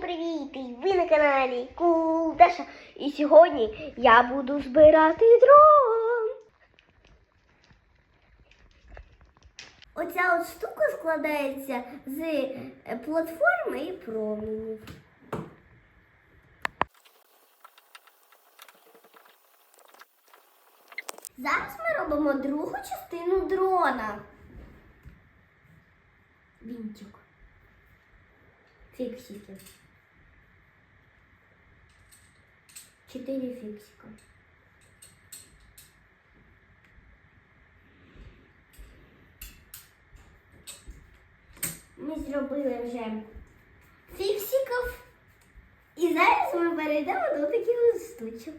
Привіт! Ви на каналі Кулдаша. І сьогодні я буду збирати дрон. Оця от штука складається з е, платформи і променів. Зараз ми робимо другу частину дрона. Вінчик. Фіксики. Чотири фиксика. Ми зробили вже фіксиків. І зараз ми перейдемо до таких штучок.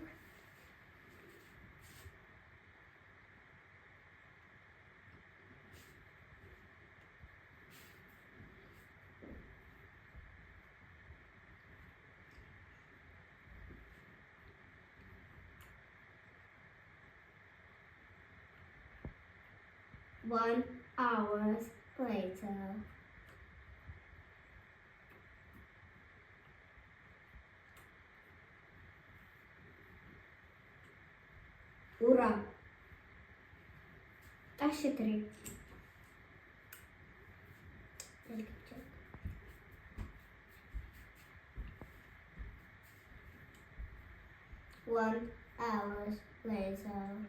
One hours later. Ура! А ще три. One hours later.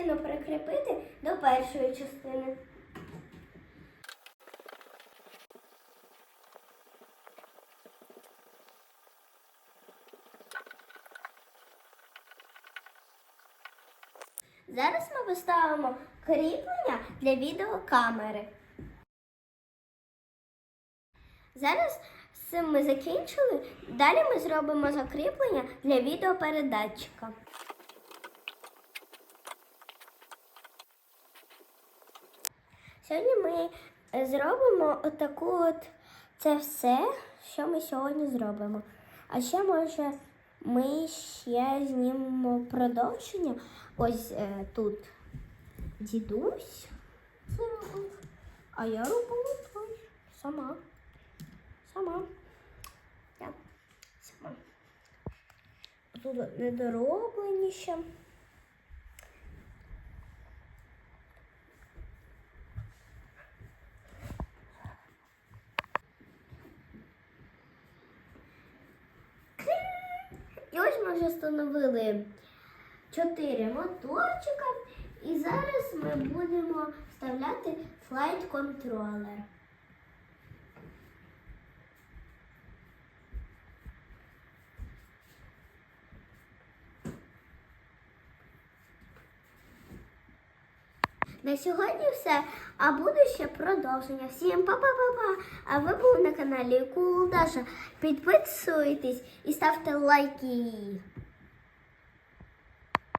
Частину прикріпити до першої частини. Зараз ми поставимо кріплення для відеокамери. Зараз з цим ми закінчили. Далі ми зробимо закріплення для відеопередатчика. Сьогодні ми е, зробимо отаку от це все, що ми сьогодні зробимо. А ще може ми ще знімемо продовження. Ось е, тут дідусь це робив, а я робила той сама. Сама. Так, сама. Тут недороблені ще. І ось ми вже встановили чотири моторчика. І зараз ми будемо вставляти флайт На сьогодні все, а буде ще продовження. Всім па-па-па-па! А ви були на каналі Кулдаша. Підписуйтесь і ставте лайки.